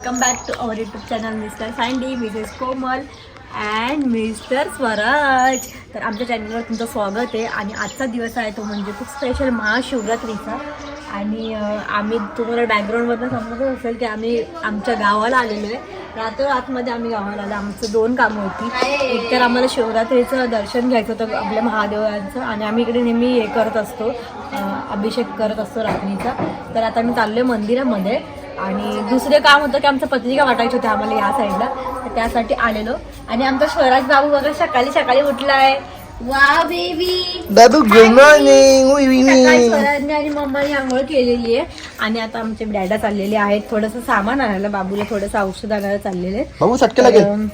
Welcome back to our YouTube channel mister Sandy mrs Komal and mister Swaraj तर आमच्या चॅनलवर तुमचं स्वागत आहे. आणि आजचा दिवस आहे तो म्हणजे खूप स्पेशल महाशिवरात्रीचा. आणि आम्ही तुम्हाला बॅकग्राऊंडमधनं समजत असेल की आम्ही आमच्या गावाला आलेलो आहे. रात्र आतमध्ये आम्ही गावाला आलो. आमचं दोन कामं होती. एक तर आम्हाला शिवरात्रीचं दर्शन घ्यायचं होतं आपल्या महादेवांचं. आणि आम्ही इकडे नेहमी हे करत असतो. अभिषेक करत असतो रात्रीचा. तर आता मी चाललो मंदिरामध्ये. आणि दुसरे काम होतं की आमचं पत्रिका वाटायची होती आम्हाला या साईडला तर त्यासाठी आलेलो. आणि आमचा स्वराज बाबू बघा सकाळी सकाळी उठलाय. वा बेबी बाबू गुड मॉर्निंग स्वराजने आणि मम्माने आंघोळ केलेली आहे. आणि आता आमचे डॅडा चाललेले आहेत. थोडंसं सामान आणायला बाबूला थोडंसं औषध आणायला चाललेले आहेत. बाबू सटके लागेल तर,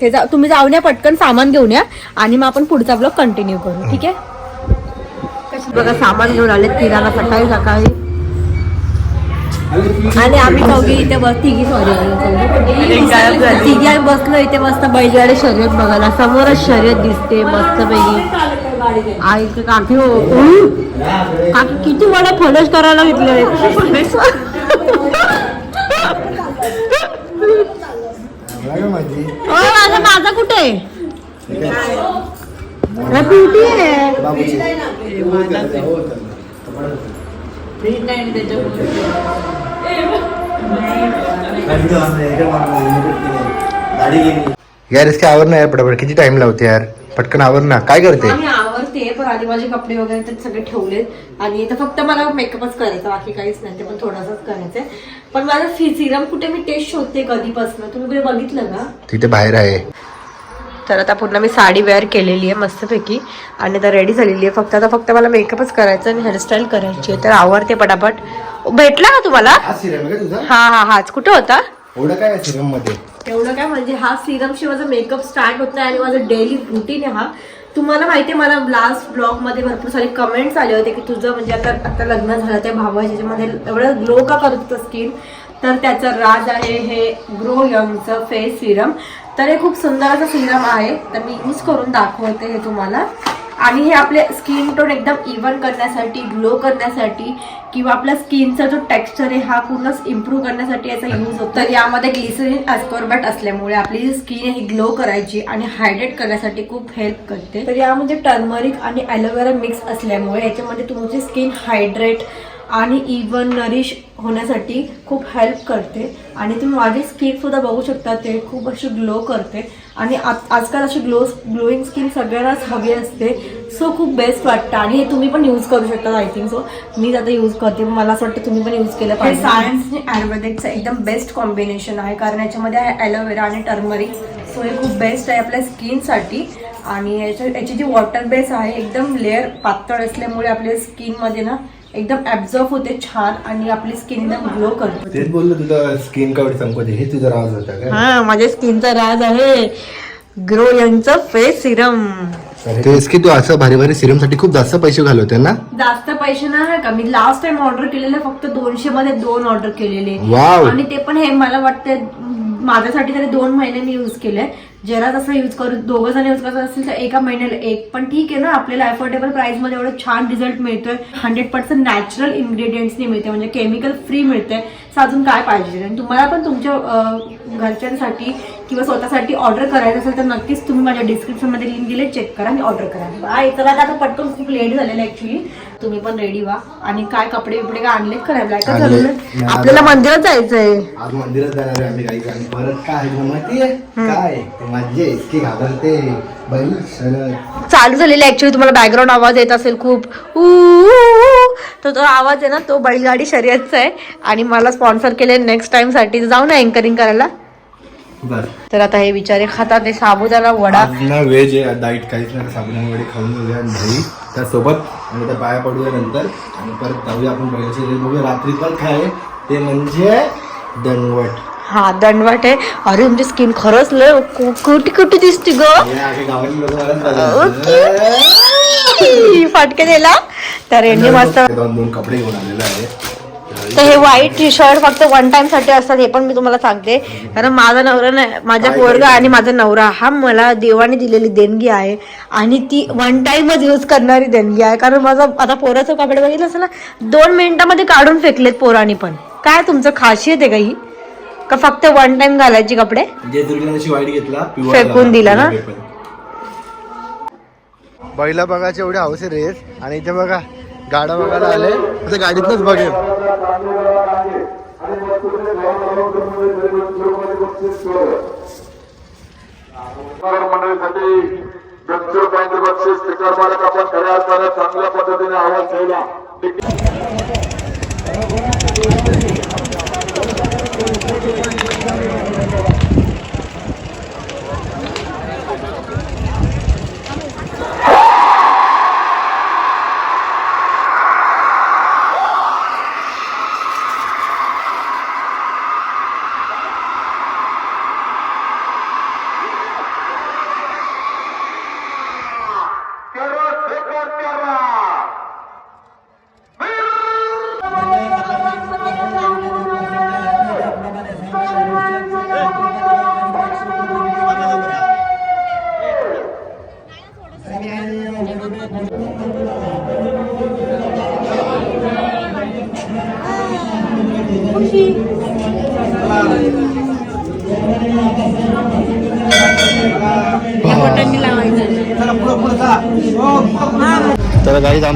ते जा तुम्ही जाऊन या पटकन सामान घेऊन या. आणि मग आपण पुढचा ब्लॉग कंटिन्यू करू. ठीक आहे? बघा सामान घेऊन आले तिघांना सकाळी सकाळी. आणि आम्ही चौघी इथे बस तिघी सॉरी तिघी आम्ही बसलो इथे मस्त बैलगाडी शर्यत बघायला. समोरच शर्यत दिसते मस्त पैकी आई इथे काकी हो काकी किती मला फलस करायला घेतले माझा कुठे? आहे. यार इसके आवर ना यार पटापट किती टाइम लावते यार? पटकन आवर ना. काय करते? आम्ही आवडते पण आधी माझे कपडे वगैरे ते सगळे ठेवलेत. आणि इथं फक्त मला मेकअपच करायचा बाकी काहीच नाही ते पण थोडासाच करायचंय. पण माझं सिरम कुठे मी टेस्ट शोधते कधीपासून? तुम्ही कुठे बघितलं का? तिथे बाहेर आहे. तर आता पूर्ण मी साडी वेअर केलेली आहे मस्तपैकी. आणि आता रेडी झालेली आहे. फक्त आता फक्त मला मेकअपच करायचं आणि हेअरस्टाईल करायची आहे. तर आवडते पटापट. भेटला का तुम्हाला? हा सिरम आहे का तुझा? हा हा हाच कुठे होता? एवढं काय सिरममध्ये एवढं काय म्हणजे हा सिरम शिवाय माझा मेकअप स्टार्ट होत नाही आणि माझं डेली रुटीन आहे हा. तुम्हाला माहिती आहे मला लास्ट ब्लॉगमध्ये भरपूर सारे कमेंट्स आले होते की तुझं म्हणजे आता आता लग्न झालं त्या भावा ज्याच्यामध्ये एवढं ग्लो का करत होतं स्किन तर त्याचं राज आहे हे ग्रो यंगचं फेस सिरम तर हे खूप सुंदर असं सिरम आहे. तर मी यूज करून दाखवते हे तुम्हाला. आणि हे आपले स्किन टोन एकदम इव्हन करण्यासाठी ग्लो करण्यासाठी किंवा आपल्या स्किनचा जो टेक्स्चर आहे हा पूर्णच इम्प्रूव्ह करण्यासाठी याचा यूज होतो. तर यामध्ये ग्लिसरीन अस्कॉर्बॅट असल्यामुळे आपली जी स्किन आहे ही ग्लो करायची आणि हायड्रेट करण्यासाठी खूप हेल्प करते. तर यामध्ये टर्मरिक आणि ॲलोवेरा मिक्स असल्यामुळे याच्यामध्ये तुमची स्किन हायड्रेट आणि इवन नरिश होण्यासाठी खूप हेल्प करते. आणि तुम्ही माझी स्किन सुद्धा बघू शकता ते खूप अशी ग्लो करते. आणि आजकाल अशी ग्लो ग्लोईंग स्किन सगळ्यांनाच हवी असते. सो खूप बेस्ट वाटतं. आणि हे तुम्ही पण यूज करू शकता आय थिंक सो मी आता यूज करते. मला असं वाटतं तुम्ही पण यूज केलं पाहिजे. सायन्स आणि आयुर्वेदिकचं एकदम बेस्ट कॉम्बिनेशन आहे. कारण याच्यामध्ये आहे ॲलोवेरा आणि टर्मरिक सो हे खूप बेस्ट आहे आपल्या स्किनसाठी आणि याच्या याची जी वॉटर बेस आहे एकदम लेअर पातळ असल्यामुळे आपल्या स्किनमध्ये ना एकदम ॲब्झॉर्ब होते छान आणि आपली स्किन एकदम ग्लो करते. तेच बोललो तुझं स्किन कवडी संपते हे तुझं राज होता काय हा माझ्या स्किनचा राज आहे. ग्रो यंगचं फेस सिरम तेच की तू असं भारी भारी सिरमसाठी खूप जास्त पैसे घालवते ना? जास्त पैसे नाही का? मी लास्ट टाइम ऑर्डर केलेले फक्त दोनशे मध्ये दोन ऑर्डर केलेले. वाव आणि ते पण हे मला वाटतं माझ्यासाठी तरी दोन महिने मी यूज केले जरा तसं यूज करू दोघं जण यूज करत असतील तर एका महिन्याला एक. पण ठीक आहे ना आपल्याला अफोर्डेबल प्राइसमध्ये एवढं छान रिझल्ट मिळतोय. हंड्रेड पर्सेंट नॅचरल इन्ग्रेडियंट्सनी मिळते म्हणजे केमिकल फ्री मिळते तर अजून काय पाहिजे? आणि तुम्हाला पण तुमच्या घरच्यांसाठी किंवा स्वतःसाठी ऑर्डर करायचं असेल तर नक्कीच तुम्ही माझ्या डिस्क्रिप्शनमध्ये लिंक दिले चेक करा आणि ऑर्डर करा. बाय चला आता पटकन खूप लेट झालेलं ऍक्च्युली तुम्ही पण रेडी व्हा. आणि काय कपडे बिपडे काय आणलेत करायला काय आणले. चालू आपल्याला मंदिरात जायचंय. आज मंदिरात जाणार आहे आम्ही काही आणि परत काय माहितीये काय? ते माझे इतके घाबरते. सरळ. चालू झालेली ऍक्च्युली तुम्हाला बॅकग्राऊंड आवाज येत असेल खूप. ऊ, ऊ. तर तो आवाज आहे ना तो बैलगाडी शर्यतचा आहे. आणि मला स्पॉन्सर केले नेक्स्ट टाइमसाठी. जाऊ ना अँकरिंग करायला. तर आता हे बिचारे खातात ते साबुदाणा वडा. ना व्हेज आहे डाईट काहीच नाही साबुदाणा वडे खाऊन घेऊया दही त्यासोबत आणि त्या पाया पडूया नंतर आणि परत जाऊया आपण बैलाचे बघूया रात्री पण आहे. ते म्हणजे दणवट हा दंडवाट आहे. अरे तुमची स्किन खरंच लय कुटी कुटी दिसते ग. हे. फाटके दिला तर यांनी मस्त दोन दोन कपडे घेऊन आलेले आहे तर हे व्हाईट टी शर्ट फक्त वन टाइमसाठी असतात हे पण मी तुम्हाला सांगते. कारण माझा नवरा नाही माझा पोरगा आणि माझा नवरा हा मला देवाने दिलेली देणगी आहे. आणि ती वन टाइमच यूज करणारी देणगी आहे. कारण माझा आता पोराचं कपडे बघितलं असेल ना दोन मिनिटामध्ये काढून फेकलेत पोरांनी पण. काय तुमचं खासियत आहे का ही? का फक्त वन टाइम घालायचे कपडे? फेकून दिला ना? बैला बघायचे एवढे हौसे रेस आणि इथे बघा गाडा बघायला आले. आता गाडीतच बघेल. मंडळीसाठी दोनशे पॉईंट बक्षीस स्टिकर मालक आपण खऱ्या अर्थाने चांगल्या पद्धतीने आवाज ठेवला तेरा सेकंड तेरा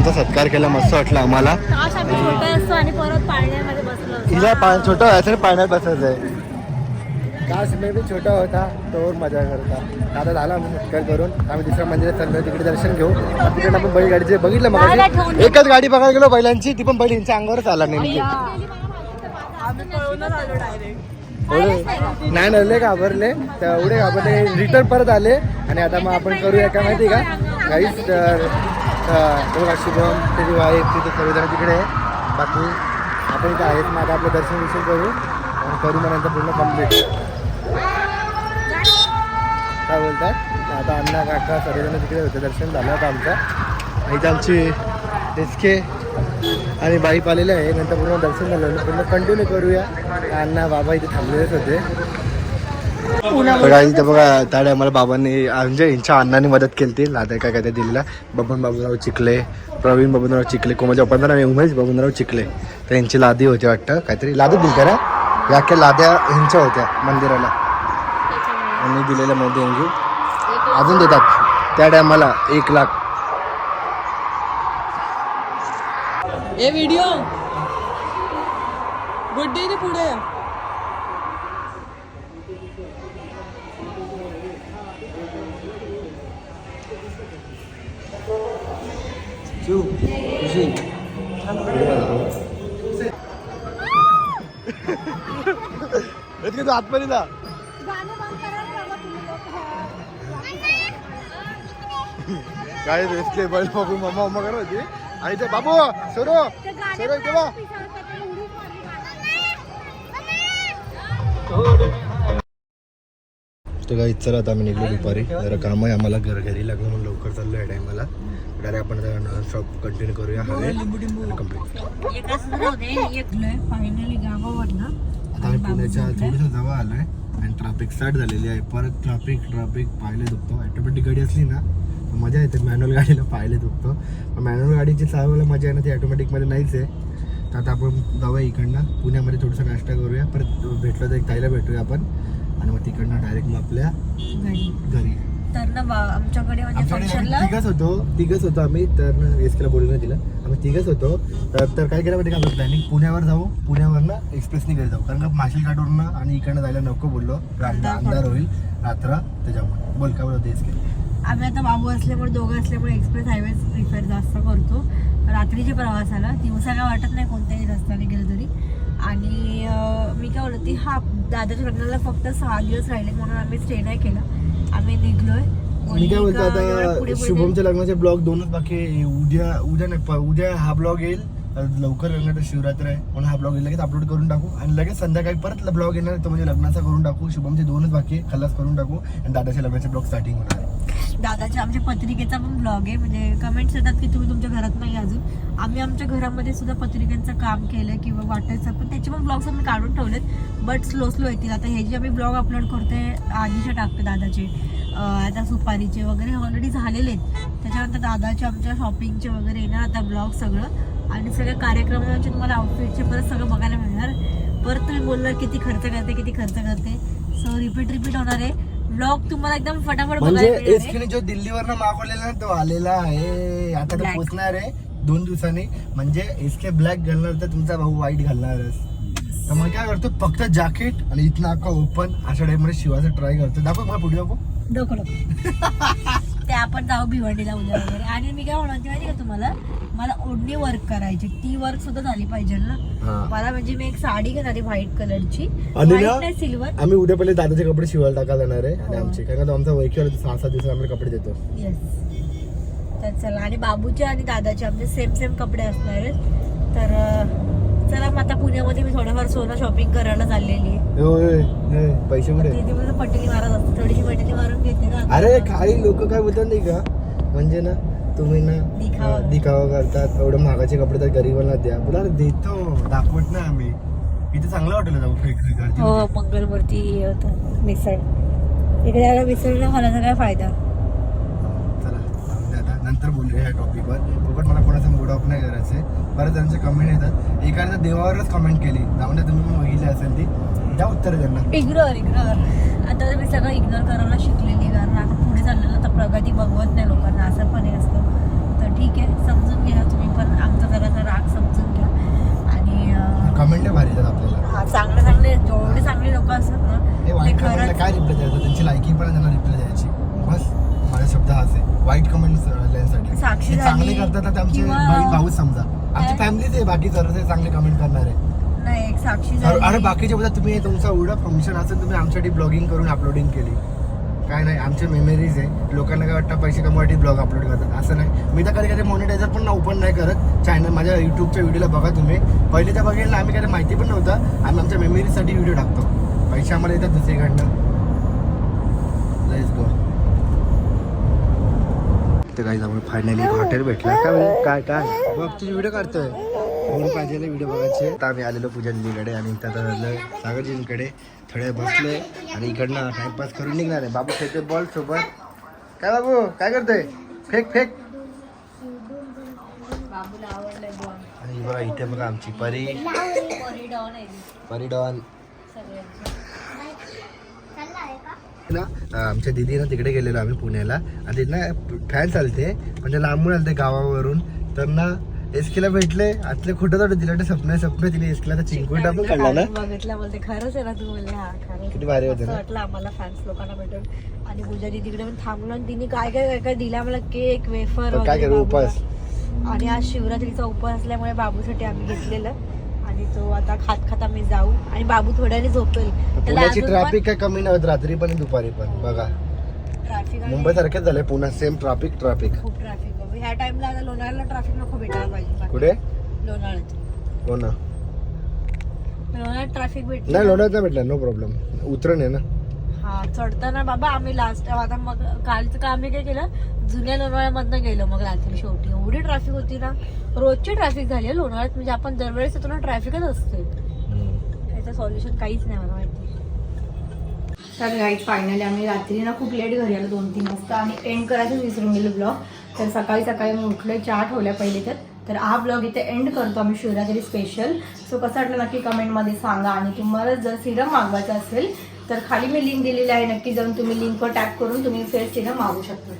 तर सत्कार केला मस्त वाटला आम्हाला. असतो आणि परत पाळण्यामध्ये बसलो हिला पा छोटा व्हायचं आणि पाण्यात बसायचं आहे. काश मी बी छोटा होता तो मजा करता. आता झाला आम्ही सत्कार करून. आम्ही दुसऱ्या मंदिरात चाललो तिकडे दर्शन घेऊ. तिकडे आपण बैलगाडीचे बघितलं मग एकच गाडी बघायला गेलो बैलांची ती पण बैल यांच्या अंगावरच आला नेमकी. एवढे नाही नरले घाबरले. तर एवढे घाबरले. रिटर्न परत आले. आणि आता मग आपण करूया काय माहिती का? काहीच बघा शुभम त्याची वाईफ तिथे सर्वजण तिकडे आहे बाकी आपण इथे आहेत. मग आता आपलं दर्शन विषय करू आणि करू मग नंतर पूर्ण कंप्लीट काय बोलतात आता अण्णा काका सर्वजण तिकडे होते. दर्शन झालं होतं आमचं. इथं आमची डेस्के आणि बाईप आलेले आहे. नंतर पूर्ण दर्शन झालं. पूर्ण कंटिन्यू करूया. अण्णा बाबा इथे थांबलेलेच होते. बघा इथं बघा त्या टायमाला बाबांनी म्हणजे यांच्या अण्णांनी मदत केली ती लादा काय काय ते दिलेला बबन बाबूराव चिखले प्रवीण बबनराव चिखले कोमाच्या पप्पांचं उमेश बबनराव चिखले. तर यांची लादी होती वाटतं. काहीतरी लादी दिली का या लाद्या ह्यांच्या होत्या मंदिराला. आणि दिलेल्या मध्ये यांची अजून देतात. त्या टायमाला एक लाख. ए व्हिडिओ. गुड डे रे पुढे तू आतमध्ये जा काय रेसले बैल बघू मम्मा मम्मा करत होती. आणि ते बाबू सोरो सोरो बा तर काही चला आता आम्ही निघलो दुपारी. जरा काम आहे आम्हाला घर घरी लागलं म्हणून लवकर चाललो या टायमाला डायरेक्ट आपण जरा नॉन स्टॉप कंटिन्यू करूया. हवे कंप्लीट आता आम्ही पुण्याच्या थोडंसं जवळ आलोय. आणि ट्रॅफिक स्टार्ट झालेली आहे. परत ट्रॅफिक ट्रॅफिक पाहिले दुखतो. ऑटोमॅटिक गाडी असली ना मजा येते. मॅन्युअल गाडीला पाहिले दुखतो. मॅन्युअल गाडीची चालवायला मजा आहे ना ती ॲटोमॅटिकमध्ये नाहीच आहे. तर आता आपण जाऊया इकडनं. पुण्यामध्ये थोडासा नाश्ता करूया. परत भेटलो तर एक ताईला भेटूया आपण. आणि मग तिकडनं डायरेक्ट मग आपल्या घरी. तर ना बा- आमच्याकडे म्हणजे आमच्याकडे फंक्शनला आम्ही तिघच होतो. तिघच होतो आम्ही. तर एसकेला बोलू ना तिला. आम्ही तिघच होतो. तर तर काय केलं माहिती का? प्लॅनिंग पुण्यावर जाऊ. पुण्यावरनं एक्सप्रेसने घरी जाऊ. कारण का माशील घाटवरनं आणि इकडनं जायला नको बोललो. रात्र अंधार होईल. रात्र त्याच्यामुळे. बोल काय बोलतो एसके आम्ही आता बाबू असल्यामुळे दोघं असल्यामुळे एक्सप्रेस हायवेज प्रिफर जास्त करतो. रात्रीच्या प्रवासाला दिवसा काय वाटत नाही कोणत्याही रस्त्याने गेलं तरी. आणि मी काय बोलते हा दादाच्या लग्नाला फक्त सहा दिवस राहिले म्हणून आम्ही स्टे नाही केला. आम्ही निघलोय. मी काय बोलतो आता शुभमच्या लग्नाचे ब्लॉग दोनच बाकी. उद्या उद्या नाही उद्या हा ब्लॉग येईल. लवकर तर शिवरात्र आहे. म्हणून हा ब्लॉग लगेच अपलोड करून टाकू. आणि लगेच संध्याकाळी परत ब्लॉग येणार तो म्हणजे लग्नाचा करून टाकू. शुभमचे दोनच बाकी खलास करून टाकू. आणि दादाच्या लग्नाचे ब्लॉग स्टार्टिंग होणार आहे. दादाच्या आमच्या पत्रिकेचा पण ब्लॉग आहे. म्हणजे कमेंट्स येतात की तुम्ही तुमच्या घरात नाही अजून. आम्ही आमच्या घरामध्ये सुद्धा पत्रिकांचं काम केलं किंवा वाटायचं. पण त्याचे पण ब्लॉग्स आम्ही काढून ठेवलेत. बट स्लो स्लो येतील. आता हे जे आम्ही ब्लॉग अपलोड करतोय आधीचे टाकते दादाचे आता सुपारीचे वगैरे ऑलरेडी झालेले आहेत. त्याच्यानंतर दादाचे आमच्या शॉपिंगचे वगैरे येणार आता ब्लॉग सगळं. आणि सगळ्या कार्यक्रमाचे तुम्हाला आउटफिटचे परत सगळं बघायला मिळणार. परत तुम्ही बोलणार किती खर्च करते किती खर्च करते. सो रिपीट रिपीट होणार आहे. ब्लॉग तुम्हाला एकदम फटाफट म्हणजे बघायला मिळणार आहे. एसकीने जो दिल्लीवरनं मागवलेला ना तो आलेला आहे. आता तो Black. पोचणार आहे दोन दिवसांनी. म्हणजे एसके ब्लॅक घालणार तर तुमचा भाऊ व्हाईट घालणारच. तर मग काय करतो फक्त जॅकेट आणि इथनं अख्खा ओपन अशा टाइपमध्ये शिवायचा ट्राय करतो. दाखव मला पुढे दाखव. नको ते आपण जाऊ भिवंडीला उद्या वगैरे. आणि मी काय म्हणते माहिती का तुम्हाला? मला ओढणी वर्क करायची. ती वर्क सुद्धा झाली पाहिजे ना. मला म्हणजे मी एक साडी घेणार आहे व्हाईट कलरची सिल्वर आम्ही उद्या पहिले दादाचे कपडे शिवायला टाकायला जाणार आहे. आणि हो. आमचे कारण आमचा वैकीवर सहा सात दिवसात आम्हाला कपडे देतो. येस तर चला आणि बाबूचे आणि दादाचे आमचे सेम सेम कपडे असणार आहेत. तर चला मग आता पुण्यामध्ये मी थोडंफार सोनं शॉपिंग करायला चाललेली आहे. पैसे पटेली मारत असते थोडीशी पटेली अरे काही लोक काय बोलतात नाही का? म्हणजे ना तुम्ही ना दिखावा. अं, दिखावा करतात. एवढे महागाचे कपडे तर गरिबांना द्या. बोला अरे देतो. दाखवत ना आम्ही. इथे चांगलं वाटेल जाऊ फेक हो मंगलमूर्ती हे होतं. मिसळ. इकडे यायला मिसळला खाण्याचा काय फायदा. चला जाऊ दे आता. नंतर बोलूया ह्या टॉपिकवर बघत मला कोणाचा मूड ऑफ नाही करायचंय. बरं त्यांचे कमेंट येतात. एखाद्या देवावरच कमेंट केली. जाऊन तुम्ही पण बघितली असेल ती. द्या उत्तर त्यांना इग्नोर इग्नोर आता मी सगळं इग्नोर करायला शिकलेली कारण आता पुढे चाललेलं तर प्रगती बघवत नाही लोकांना असं पण हे असतं. तर ठीक आहे समजून घ्या तुम्ही पण. आमचा जरासा राग समजून घ्या. आणि कमेंट भारी येतात आपल्याला. हा चांगले चांगले जेवढे चांगले लोक असतात ना ते खरंच काय रिप्लाय द्यायचं? त्यांची लायकी पण त्यांना रिप्लाय द्यायची. बस माझा शब्द हाच आहे. वाईट कमेंट साक्षी चांगले करतात आमचे भाऊच समजा. आमची? फॅमिलीच आहे बाकी सर्व चांगले कमेंट करणार. आहे नाही एक साक्षी अरे झाली. अरे बाकीचे बोलतात तुम्ही तुमचा एवढं फंक्शन असेल तुम्ही आमच्यासाठी ब्लॉगिंग करून अपलोडिंग केली. काय नाही आमचे मेमरीज आहे. लोकांना काय वाटतं पैसे कमवासाठी ब्लॉग अपलोड करतात. असं नाही. मी तर कधी कधी मॉनिटायझर पण ओपन नाही करत. चॅनल माझ्या युट्यूबच्या व्हिडिओला बघा तुम्ही. पहिले तर बघेल ना आम्ही काही माहिती पण नव्हतं. आम्ही आमच्या मेमरीजसाठी व्हिडिओ टाकतो. पैसे आम्हाला येतात दुसरीकडनं लेट्स गो तर काही फायनली हॉटेल भेटलं. काय काय काय? बघ तुझी व्हिडिओ काढतोय. म्हणून पाहिजे व्हिडिओ बघायचे. आता आम्ही आलेलो पूजांजीकडे आणि त्यात आलं सागरजींकडे. थोडे बसले आणि इकडनं टाइमपास करून निघणार आहे. बाबू खेळते बॉल सोबत. काय बाबू काय करतोय? Fake fake. आणि बघा इथे बघा आमची परी. परी डॉन. ना आमच्या दिदी ना तिकडे गेलेलो आम्ही पुण्याला. आणि ना फॅन चालते म्हणजे लांबून आलते गावावरून. तर ना एसकीला भेटले आतले खोटं थोडं दिलं स्वप्न स्वप्न तिने एसकीला तर चिंकुटा पण काढला ना? बघितलं बोलते खरंच आहे ना तू बोलले हा किती भारी होते वाटलं आम्हाला फॅन्स लोकांना भेटून. आणि पूजा तिकडे पण थांबलो आणि तिने काय काय काय काय दिलं आम्हाला? केक वेफर काय करू उपास. आणि आज शिवरात्रीचा उपवास असल्यामुळे बाबूसाठी आम्ही घेतलेलं. आणि तो आता खात खात आम्ही जाऊ. आणि बाबू थोड्याने झोपेल. पुण्याची ट्रॅफिक काय कमी नाही होत रात्री पण दुपारी पण बघा. ट्रॅफिक मुंबई सारखेच झालंय पुन्हा सेम ट्रॅफिक ट्रॅफिक खूप ट्रॅफिक ह्या टाइमला आता लोणावळ्याला ट्रॅफिक नको भेटायला पाहिजे कुठे? लोणावळ्यात हो ना लोणावळ्यात ट्रॅफिक नाही नाही भेटला नो प्रॉब्लेम उतरण आहे ना. हा चढताना बाबा आम्ही लास्ट आता मग कालचं का आम्ही काय केलं? जुन्या लोणावळ्यामधनं गेलो मग रात्री शेवटी. एवढी ट्रॅफिक होती ना. रोजची ट्रॅफिक झाली आहे लोणावळ्यात म्हणजे आपण दरवेळेस येतो ना ट्रॅफिकच असते. याचं सॉल्युशन काहीच नाही मला माहिती. तर गाईड फायनली आम्ही रात्री ना खूप लेट घरी आलो दोन तीन वाजता. आणि एंड करायचं विसरून गेलो ब्लॉग तर सकाळी सकाळी मी उठले चहा ठेवल्या पहिले तर. तर हा ब्लॉग इथे एंड करतो आम्ही शिवरात्री स्पेशल सो कसं वाटलं नक्की कमेंटमध्ये सांगा. आणि तुम्हाला जर सिरम मागवायचं असेल तर खाली मी लिंक दिलेली आहे. नक्की जाऊन तुम्ही लिंकवर टॅप करून तुम्ही फेस सिरम मागू शकता.